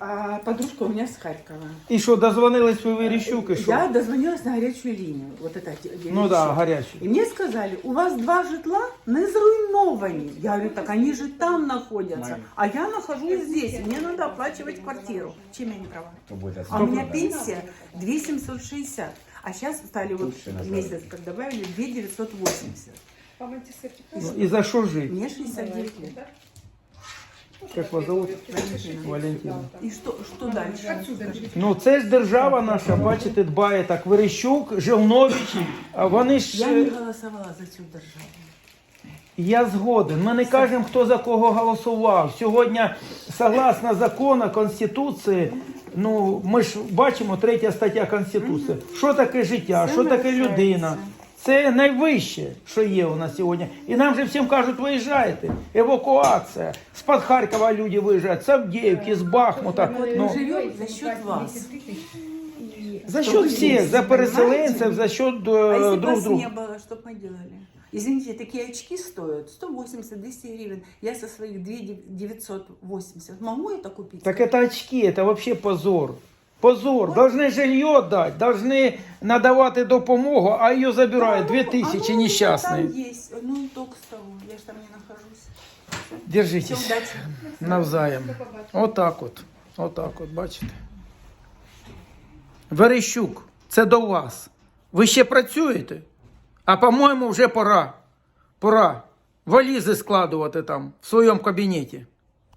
а подружка у меня с Харькова. І що, дозвонились ви Верещук, і що? Я дозвонилась на горячую линию. Вот это де- Ну да, Верещук. гарячий. И мне сказали, у вас два житла не зруйновані. Я говорю, так они же там находятся. А я нахожусь здесь, и мне надо оплачивать квартиру. Чем я не права? А у меня пенсия 2760. А сейчас стали вот месяц, как добавили, 2980. Ну, І за що жити? Мне 69 лет. Як вас зовут? Валентина. Валентина. И что, что дальше? Ну це ж держава наша, бачите, дбає так. Верещук, Жилнович, а вони ж. Я е, не голосовала за цю державу. Я згоден. Ми не кажемо, хто за кого голосував. Сьогодні, согласно закону, Конституції, ну ми ж бачимо третя стаття Конституції. Що таке життя, що таке людина? Це найвище, що є у нас сьогодні. І нам же всім кажуть, виїжджайте. Евакуація. З-під Харкова люди виїжджають, з Авдіївки, з Бахмута. Мы Ну, живем за счет вас. за счет всіх, за переселенців, за счет е, А если бы друг вас друга. не было, что бы мы делали? Извините, такие очки стоят 180-200 гривен. Я со своих 2 980 могу это купить? Так это очки, это вообще позор. Позор. Должны жилье дать, должны надавати допомогу, а ее забирають дві тисячі а ну, нещасні. Там есть, ну и толк с того, я же там не нахожусь. Все, удачи. навзаєм. Отак от. Отак от, бачите. Верещук, це до вас. Ви ще працюєте? А по-моєму, вже пора. Пора. Валізи складувати там в своєму кабінеті.